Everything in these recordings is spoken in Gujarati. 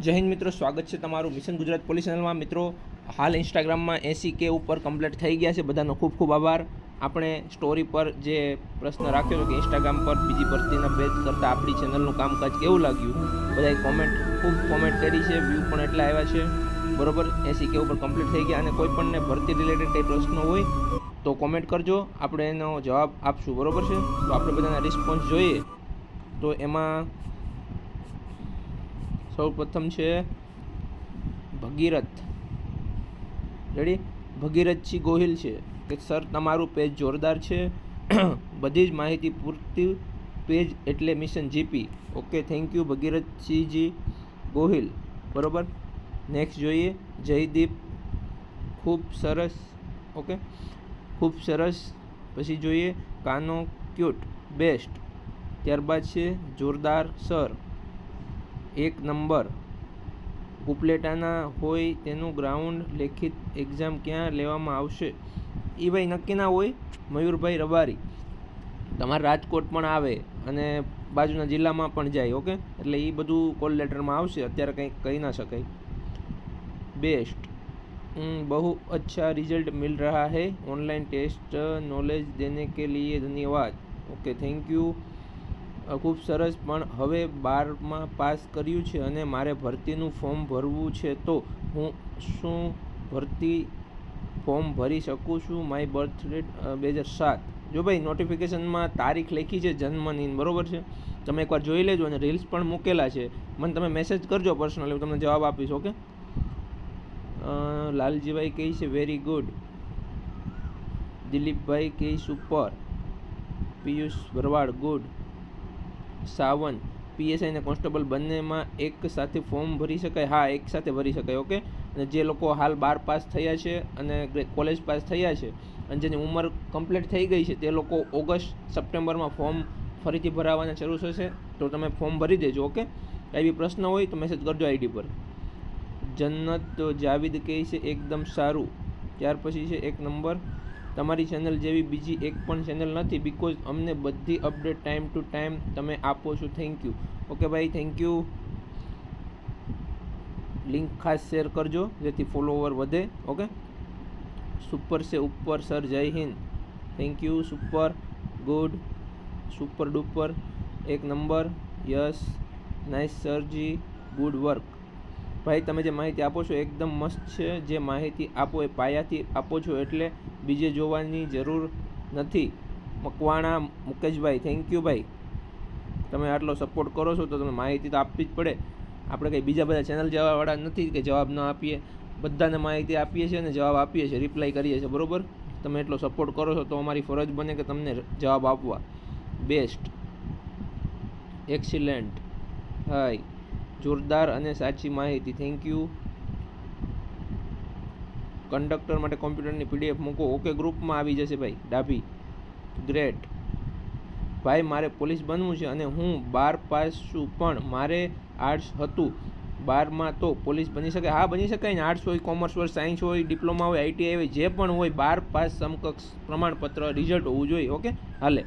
જય હિન્દ મિત્રો, સ્વાગત છે તમારું મિશન ગુજરાત પોલીસ ચેનલમાં. મિત્રો, હાલ ઇન્સ્ટાગ્રામમાં એસી કે ઉપર કમ્પ્લીટ થઈ ગયા છે. બધાનો ખૂબ ખૂબ આભાર. આપણે સ્ટોરી પર જે પ્રશ્ન રાખ્યો કે ઇન્સ્ટાગ્રામ પર બીજી ભરતીના પેજ કરતાં આપણી ચેનલનું કામકાજ કેવું લાગ્યું, બધાએ કોમેન્ટ ખૂબ કોમેન્ટ કરી છે. વ્યૂ પણ એટલા આવ્યા છે. બરોબર? એસી કે ઉપર કમ્પ્લીટ થઈ ગયા અને કોઈ પણને ભરતી રિલેટેડ કંઈ પ્રશ્ન હોય તો કોમેન્ટ કરજો. આપણે એનો જવાબ આપશું. બરોબર છે? તો આપણે બધાના રિસ્પોન્સ જોઈએ. તો એમાં સૌ પ્રથમ છે ભગીરથ. રેડી ભગીરથજી ગોહિલ છે. કે સર, તમારું પેજ જોરદાર છે. બધી જ માહિતી પૂરતી પેજ એટલે mission GP okay thank you Bhagirathsinhji Gohil. બરોબર? નેક્સ્ટ જોઈએ. જયદીપ. ખૂબ સરસ. ઓકે ખૂબ સરસ. પછી જોઈએ. કાનો ક્યુટ બેસ્ટ ત્યારબાદ છે જોરદાર સર. એક નંબર. ઉપલેટાના હોય તેનું ગ્રાઉન્ડ લેખિત એક્ઝામ ક્યાં લેવામાં આવશે? એ ભાઈ નક્કી ના હોય, મયુરભાઈ રબારી. તમારે રાજકોટ પણ આવે અને બાજુના જિલ્લામાં પણ જાય, ઓકે? એટલે એ બધું કોલ લેટરમાં આવશે, અત્યારે કંઈ કહી ના શકાય. બેસ્ટ. બહુ અચ્છા રિઝલ્ટ મિલ રહા હૈ. ઓનલાइन ટેસ્ટ નોલેજ દેને કે લીએ ધન્યવાદ. ઓકે થેન્ક યુ ખૂબ સરસ, પણ હવે બારમાં પાસ કર્યું છે અને મારે ભરતીનું ફોર્મ ભરવું છે, તો હું શું ભરતી ફોર્મ ભરી શકું છું? માય બર્થ ડેટ બે હજાર સાત. જો ભાઈ, નોટિફિકેશનમાં તારીખ લખી છે જન્મની બરોબર છે? તમે એકવાર જોઈ લેજો અને રીલ્સ પણ મૂકેલા છે. મને તમે મેસેજ કરજો પર્સનલી હું તમને જવાબ આપીશ, ઓકે? લાલજીભાઈ કહે છે વેરી ગુડ દિલીપભાઈ કહે super Piyush Bharwad good Savan, PSI અને કોન્સ્ટેબલ બંનેમાં એક સાથે ફોર્મ ભરી શકાય? હા, એક સાથે ભરી શકાય, ઓકે? અને જે લોકો હાલ બાર પાસ થયા છે અને કોલેજ પાસ થયા છે અને જેની ઉંમર કમ્પ્લીટ થઈ ગઈ છે, તે લોકો ઓગસ્ટ, સપ્ટેમ્બરમાં ફોર્મ ફરીથી ભરાવાના શરૂ થશે. તો તમે ફોર્મ ભરી દેજો, ઓકે? કાંઈ બી પ્રશ્ન હોય તો મેસેજ કરજો આઈડી પર. જન્નત જાવીદ કહે છે, એકદમ સારું. ત્યાર પછી છે, એક નંબર. તમારી ચેનલ જેવી બીજી એક પણ ચેનલ નથી બિકોઝ અમને બધી અપડેટ ટાઈમ ટુ ટાઈમ તમે આપો છો. થેન્ક યુ ઓકે ભાઈ થેન્ક યુ લિંક ખાસ શેર કરજો, જેથી ફોલોવર વધે. ઓકે સુપર છે, ઉપર સર જય Hind. Thank you super good super duper એક નંબર યસ નાઇસ સરજી ગુડ વર્ક ભાઈ, તમે જે માહિતી આપો છો એકદમ મસ્ત છે. જે માહિતી આપો એ પાયાથી આપો છો એટલે બીજે જોવાની જરૂર નથી. મકવાણા, મુકેશભાઈ થેન્ક યુ ભાઈ. તમે આટલો સપોર્ટ કરો છો તો તમે માહિતી તો આપવી જ પડે. આપણે કંઈ બીજા બધા ચેનલ જવાવાળા નથી કે જવાબ ન આપીએ. બધાને માહિતી આપીએ છીએ અને જવાબ આપીએ છીએ રિપ્લાય કરીએ છીએ, બરોબર? તમે એટલો સપોર્ટ કરો છો તો અમારી ફરજ બને કે તમને જવાબ આપવા. બેસ્ટ એક્સિલેન્ટ હાય જોરદાર અને સાચી માહિતી. થેન્ક યુ કંડક્ટર માટે કોમ્પ્યુટરની પીડીએફ મૂકો. ઓકે ગ્રુપમાં આવી જશે ભાઈ. ડાભી. ગ્રેટ ભાઈ, મારે પોલીસ બનવું છે અને હું બાર પાસ છું, પણ મારે આર્ટ્સ હતું. બારમાં તો પોલીસ બની શકે. હા, બની શકાય ને. આર્ટ્સ હોય કોમર્સ હોય સાયન્સ હોય ડિપ્લોમા હોય આઈટીઆઈ હોય, જે પણ હોય, બાર પાસ સમકક્ષ પ્રમાણપત્ર રિઝલ્ટ હોવું જોઈએ. ઓકે હાલે.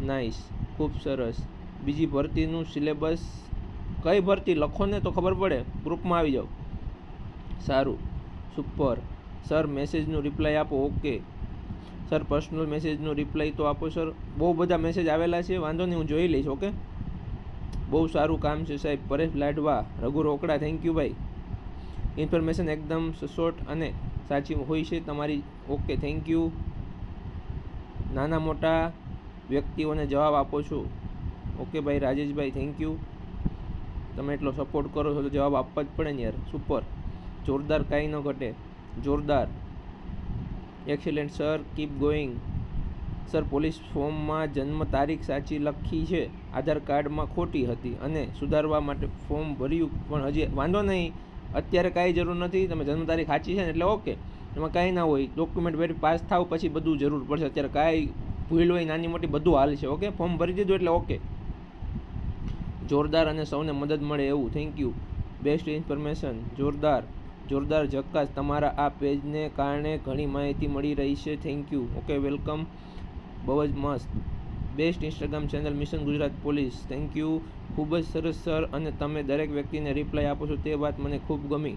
નાઇસ ખૂબ સરસ. બીજી ભરતીનું સિલેબસ કઈ ભરતી લખો ને તો ખબર પડે ગ્રુપમાં આવી જાઓ. સારું. સુપર સર મેસેજનું રિપ્લાય આપો ઓકે સર પર્સનલ મેસેજનું રિપ્લાય તો આપો સર બહુ બધા મેસેજ આવેલા છે, વાંધો નહીં, હું જોઈ લઈશ ઓકે બહુ સારું કામ છે, સાહેબ. પરેશ લાડવા, રઘુ રોકડા થેન્ક યુ ભાઈ. ઇન્ફોર્મેશન એકદમ સચોટ અને સાચી હોય છે, તમારી ઓકે થેન્ક યુ નાના મોટા વ્યક્તિઓને જવાબ આપો છો ઓકે ભાઈ. રાજેશભાઈ થેન્ક યુ તમે એટલો સપોર્ટ કરો છો તો જવાબ આપવા જ પડે ને યાર. સુપર જોરદાર કાંઈ ન ઘટે. જોરદાર. Excellent sir keep going sir police ફોર્મમાં જન્મ તારીખ સાચી લખી છે. આધાર કાર્ડમાં ખોટી હતી અને સુધારવા માટે ફોર્મ ભર્યું. પણ હજી વાંધો નહીં. અત્યારે કાંઈ જરૂર નથી. તમે જન્મ તારીખ સાચી છે ને એટલે ઓકે એમાં કાંઈ ના હોય. ડોક્યુમેન્ટ વેરી પાસ થાવ પછી બધું જરૂર પડશે. અત્યારે કાંઈ ભૂલ હોય, નાની મોટી બધું હાલ છે. ઓકે ફોર્મ ભરી દીધું એટલે ઓકે જોરદાર અને સૌને મદદ મળે એવું. થેન્ક યુ બેસ્ટ ઇન્ફોર્મેશન જોરદાર. જોરદાર જક્કાસ તમારા આ પેજને કારણે ઘણી માહિતી મળી રહી છે. થેન્ક યુ ઓકે વેલકમ બહુ જ મસ્ત. Best Instagram channel mission Gujarat police thank you ખૂબ જ સરસ, સર. અને તમે દરેક વ્યક્તિને રિપ્લાય આપો છો તે વાત મને ખૂબ ગમી.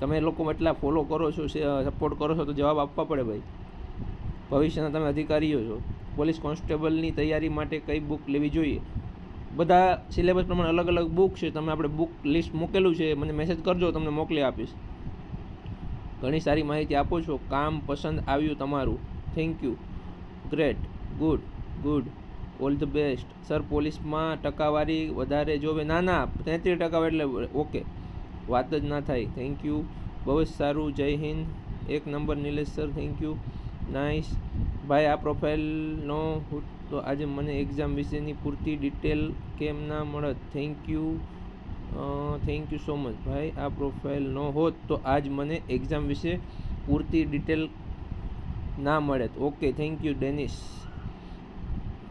તમે લોકો એટલા ફોલો કરો છો સપોર્ટ કરો છો તો જવાબ આપવા પડે ભાઈ. ભવિષ્યના તમે અધિકારીઓ છો. પોલીસ કોન્સ્ટેબલની તૈયારી માટે કઈ બુક લેવી જોઈએ? બધા સિલેબસ પ્રમાણે અલગ અલગ બુક છે, તમે આપણે બુક લિસ્ટ મૂકેલું છે, મને મેસેજ કરજો તમને મોકલી આપીશ. ઘણી સારી માહિતી આપો છો. કામ પસંદ આવ્યું તમારું. Thank you great good good all the best sir પોલીસમાં ટકાવારી વધારે જોવે. ના ના, તેત્રીસ ટકા એટલે ઓકે વાત જ ના થાય. થેન્ક યુ બહુ જ સારું. જય હિન્દ. એક number Nilesh sir thank you nice ભાઈ, આ પ્રોફાઇલનો તો આજે મને એક્ઝામ વિશેની પૂરતી ડિટેલ કેમ ના મળત? Thank you thank you so much ભાઈ, આ પ્રોફાઇલ ન હોત તો આજ મને એક્ઝામ વિશે પૂરતી ડિટેલ ના મળે ઓકે થેન્ક યુ ડેનિશ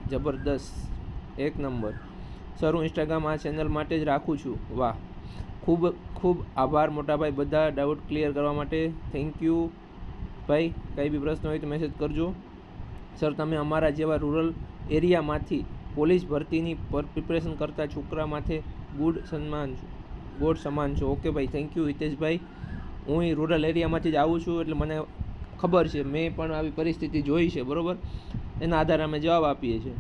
જબરદસ્ત. એક નંબર. સર હું ઇન્સ્ટાગ્રામ આ ચેનલ માટે જ રાખું છું. વાહ. ખૂબ ખૂબ આભાર મોટાભાઈ. બધા ડાઉટ ક્લિયર કરવા માટે થેન્ક યુ ભાઈ, કંઈ બી પ્રશ્ન હોય તો મેસેજ કરજો. સર તમે અમારા જેવા રૂરલ એરિયામાંથી પોલીસ ભરતીની પર પ્રિપરેશન કરતા છોકરા માથે ગુડ સન્માન ગોડ સમાન છો. ઓકે ભાઈ થેન્ક યુ હિતેશભાઈ. હું રૂરલ એરિયામાંથી જ આવું છું એટલે મને ખબર છે. મેં પણ આવી પરિસ્થિતિ જોઈ છે, બરાબર? એના આધારે અમે જવાબ આપીએ છીએ.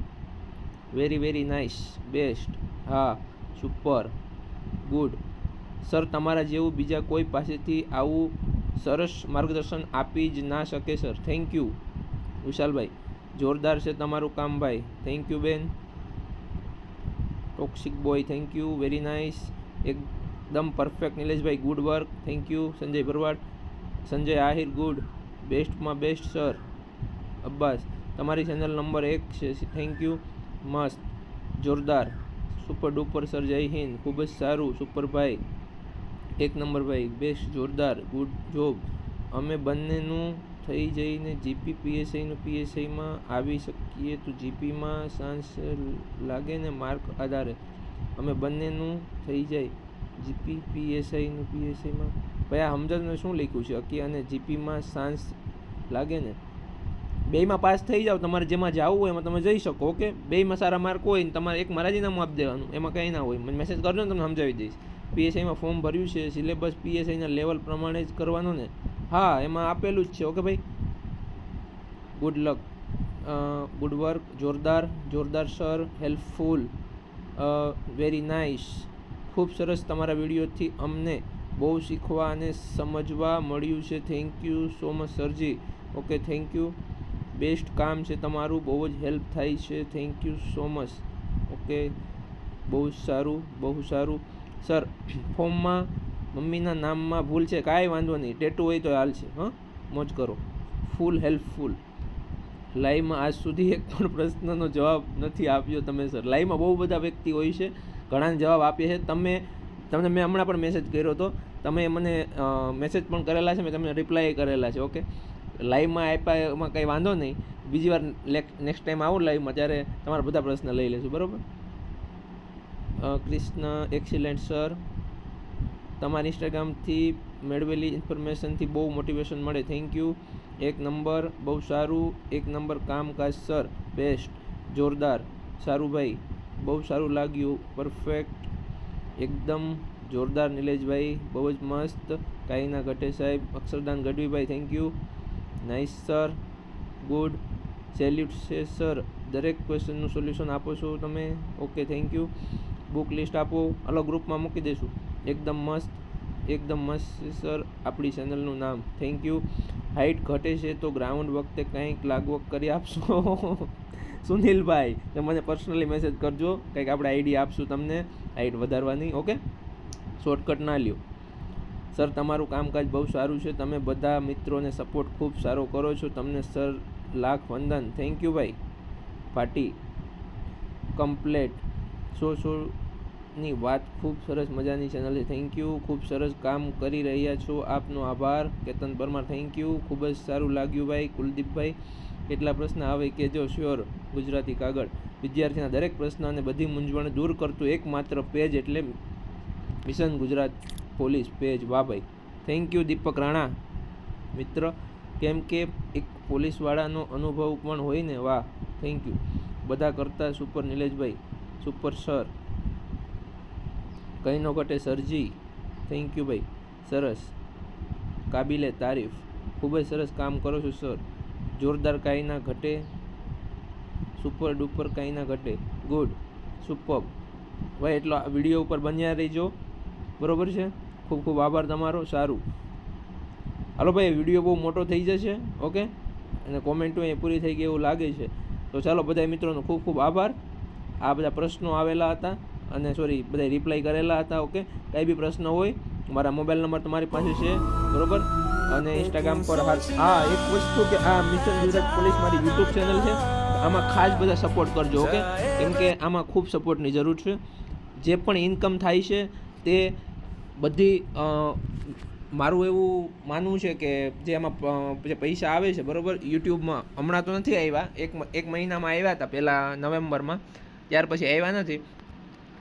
વેરી વેરી નાઇસ બેસ્ટ હા સુપર ગુડ સર તમારા જેવું બીજા કોઈ પાસેથી આવું સરસ માર્ગદર્શન આપી જ ના શકે સર થેન્ક યુ વિશાલભાઈ જોરદાર છે તમારું કામ ભાઈ. થેન્ક યુ બેન. Toxic boy thank you very nice એકદમ perfect Nileshbhai good work thank you Sanjay Bharwad. Sanjay Ahir good બેસ્ટમાં best sir Abbas. તમારી ચેનલ નંબર એક છે. થેન્ક યુ મસ્ત. જોરદાર. સુપર ડુપર સર જય હિન્દ. ખૂબ જ સારું. સુપર ભાઈ. એક નંબર ભાઈ. બેસ્ટ જોરદાર. ગુડ જોબ અમે બંનેનું થઈ જઈને જીપી પીએસઆઈનું પીએસઆઈમાં આવી શકીએ તો જીપીમાં સાંસ લાગે ને માર્ક આધારે. અમે બંનેનું થઈ જાય જીપી પીએસઆઈનું પીએસઆઈમાં ભાઈ, આ સમજણને શું લખ્યું છે? અકી અને જીપીમાં સાંસ લાગે ને? બેયમાં પાસ થઈ જાઓ, તમારે જેમાં જવું હોય એમાં તમે જઈ શકો, ઓકે? બેયમાં સારા માર્ક હોય ને તમારે એક રાજીનામું આપી દેવાનું, એમાં કંઈ ના હોય. મને મેસેજ કરજો ને, તમને સમજાવી દઈશ. પીએસઆઈમાં ફોર્મ ભર્યું છે સિલેબસ પીએસઆઈના લેવલ પ્રમાણે જ કરવાનો ને. હા, એમાં આપેલું જ છે. ઓકે ભાઈ? ગુડ લક ગુડ વર્ક જોરદાર જોરદાર સર હેલ્પફુલ વેરી નાઇસ ખૂબ સરસ તમારા વિડીયોથી અમને બહુ શીખવા અને સમજવા મળ્યું છે. થેન્ક યુ સો મચ સરજી ઓકે થેન્ક યુ બેસ્ટ કામ છે તમારું. બહુ જ હેલ્પ થાય છે. Thank you so much okay, બહુ સારું બહુ સારું. સર ફોર્મમાં મમ્મીના નામમાં ભૂલ છે, કાંઈ વાંધો નહીં. ટેટુ હોય તો હાલ છે, હં? મોજ કરો. ફૂલ હેલ્પફુલ લાઈવમાં આજ સુધી એક પણ પ્રશ્નનો જવાબ નથી આપ્યો તમે સર લાઈવમાં બહુ બધા વ્યક્તિ હોય છે, ઘણાને જવાબ આપીએ છે. તમે, તમને મેં હમણાં પણ મેસેજ કર્યો હતો. તમે મને મેસેજ પણ કરેલા છે, મેં તમને રિપ્લાય કરેલા છે ઓકે લાઈવમાં આપ્યા એમાં કંઈ વાંધો નહીં. બીજી વાર નેક્સ્ટ ટાઈમ આવું લાઈવમાં ત્યારે તમારા બધા પ્રશ્ન લઈ લેશું, બરાબર? કૃષ્ણ એક્સિલેન્ટ સર તમારી ઇન્સ્ટાગ્રામથી મેળવેલી ઇન્ફોર્મેશનથી બહુ મોટિવેશન મળે. થેન્ક યુ એક નંબર બહુ સારું. એક નંબર કામકાજ સર બેસ્ટ જોરદાર. સારું ભાઈ બહુ સારું લાગ્યું. પરફેક્ટ એકદમ જોરદાર નિલેશભાઈ. બહુ જ મસ્ત. કાંઈ ના ઘટે સાહેબ Akshardan Gadhvibhai thank you nice sir good salute છે સર દરેક ક્વેશ્ચનનું સોલ્યુશન આપો છો તમે. Okay thank you book list આપો. અલગ ગ્રુપમાં મૂકી દઈશું. એકદમ મસ્ત એકદમ મસ્ત સર આપણી ચેનલનું નામ. થેન્ક યુ હાઇટ ઘટે છે તો ગ્રાઉન્ડ વખતે કંઈક લાગવક કરી આપશો. સુનિલભાઈ તો મને પર્સનલી મેસેજ કરજો. કંઈક આપણે આઈડી આપશું તમને. હાઇટ વધારવાની ઓકે શોર્ટકટ ના લ્યો. સર તમારું કામકાજ બહુ સારું છે. તમે બધા મિત્રોને સપોર્ટ ખૂબ સારો કરો છો. તમને સર લાખ વંદન. થેન્ક યુ ભાઈ. પાટી કમ્પ્લેટ સો સોની વાત ખૂબ સરસ મજાની ચેનલે થેન્ક યુ ખૂબ સરસ કામ કરી રહ્યા છો. આપનો આભાર. કેતન પરમાર થેન્ક યુ ખૂબ જ સારું લાગ્યું ભાઈ. કુલદીપભાઈ, કેટલા પ્રશ્ન આવે કે જો શ્યોર ગુજરાતી કાગળ. વિદ્યાર્થીના દરેક પ્રશ્ન અને બધી મૂંઝવણ દૂર કરતું એકમાત્ર પેજ એટલે મિશન ગુજરાત પોલીસ પેજ વાહ ભાઈ. Thank you Deepak Rana. મિત્ર, કેમ કે એક પોલીસવાળાનો અનુભવ પણ હોય ને? વાહ. થેન્ક યુ બધા કરતાં સુપર નિલેશભાઈ. સુપર સર કંઈ નો ઘટે, સરજી. થેન્ક યુ ભાઈ. સરસ. કાબિલે તારીફ. ખૂબ જ સરસ કામ કરો છો સર જોરદાર કાંઈ ના ઘટે. સુપર ડુપર કાંઈ ના ઘટે. ગુડ સુપર ભાઈ, એટલો આ વીડિયો ઉપર બન્યા રહીજો. બરોબર છે? ખૂબ ખૂબ આભાર તમારો. સારું. હાલો ભાઈ, વીડિયો બહુ મોટો થઈ જશે. ઓકે? અને કોમેન્ટો એ પૂરી થઈ ગઈ એવું લાગે છે. તો ચાલો બધા મિત્રોનો ખૂબ ખૂબ આભાર. આ બધા પ્રશ્નો આવેલા હતા. અને સોરી બધા રિપ્લાય કરેલા હતા ઓકે કાંઈ બી પ્રશ્ન હોય, મારા મોબાઈલ નંબર તમારી પાસે છે, બરોબર? અને ઇન્સ્ટાગ્રામ પર હા, એક વસ્તુ કે આ મિશન ગુજરાત પોલીસ મારી યુટ્યુબ ચેનલ છે, આમાં ખાસ બધા સપોર્ટ કરજો ઓકે કેમ કે આમાં ખૂબ સપોર્ટની જરૂર છે. જે પણ ઇન્કમ થાય છે, તે બધી મારું એવું માનવું છે કે જે આમાં જે પૈસા આવે છે, બરાબર? યુટ્યુબમાં હમણાં તો નથી આવ્યા, એક એક મહિનામાં આવ્યા હતા, પહેલાં નવેમ્બરમાં, ત્યાર પછી આવ્યા નથી.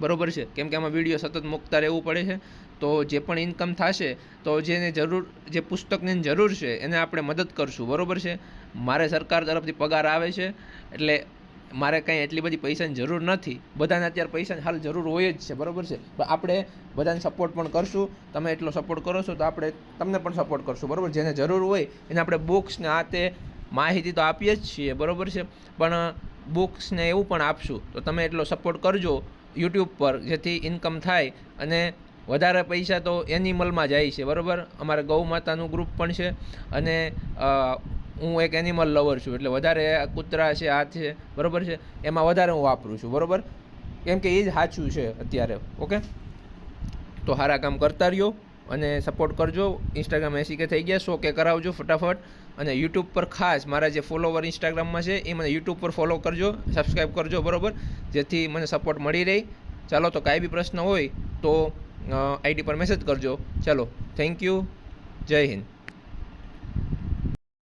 બરોબર છે. કેમ કે આમાં વીડિયો સતત મૂકતા રહેવું પડે છે. તો જે પણ ઇન્કમ થશે, તો જેને જરૂર, જે પુસ્તકની જરૂર છે, એને આપણે મદદ કરશું. બરોબર છે? મારે સરકાર તરફથી પગાર આવે છે, એટલે મારે કંઈ એટલી બધી પૈસાની જરૂર નથી. બધાને અત્યારે પૈસાની હાલ જરૂર હોય જ છે. બરોબર છે? આપણે બધાને સપોર્ટ પણ કરશું. તમે એટલો સપોર્ટ કરો છો, તો આપણે તમને પણ સપોર્ટ કરશું. બરાબર? જેને જરૂર હોય, એને આપણે બુક્સ ને આ તે માહિતી તો આપીએ જ છીએ. બરોબર છે? પણ બુક્સને એવું પણ આપશું. તો તમે એટલો સપોર્ટ કરજો. યુટ્યુબ પર જેથી ઇન્કમ થાય અને વધારે પૈસા તો એનિમલમાં જાય છે, બરાબર? અમારે ગૌ માતાનું ગ્રુપ પણ છે અને હું એક એનિમલ લવર છું એટલે વધારે કૂતરા છે, આ છે, બરાબર છે? એમાં વધારે હું વાપરું છું, બરાબર? કેમ કે એ જ સાચું છે અત્યારે, ઓકે? તો સારા કામ કરતા રહ્યો. અને સપોર્ટ કરજો. ઇન્સ્ટાગ્રામ એસી કે થઈ ગયા. સો કે કરાવજો ફટાફટ. અને યુટ્યુબ પર ખાસ મારા જે ફોલોવર ઇન્સ્ટાગ્રામમાં છે, એ મને યુટ્યુબ પર ફોલો કરજો. સબસ્ક્રાઈબ કરજો, બરાબર? જેથી મને સપોર્ટ મળી રહે. ચાલો, તો કાંઈ બી પ્રશ્ન હોય તો આઈડી પર મેસેજ કરજો. ચાલો થેન્ક યુ જય હિન્દ.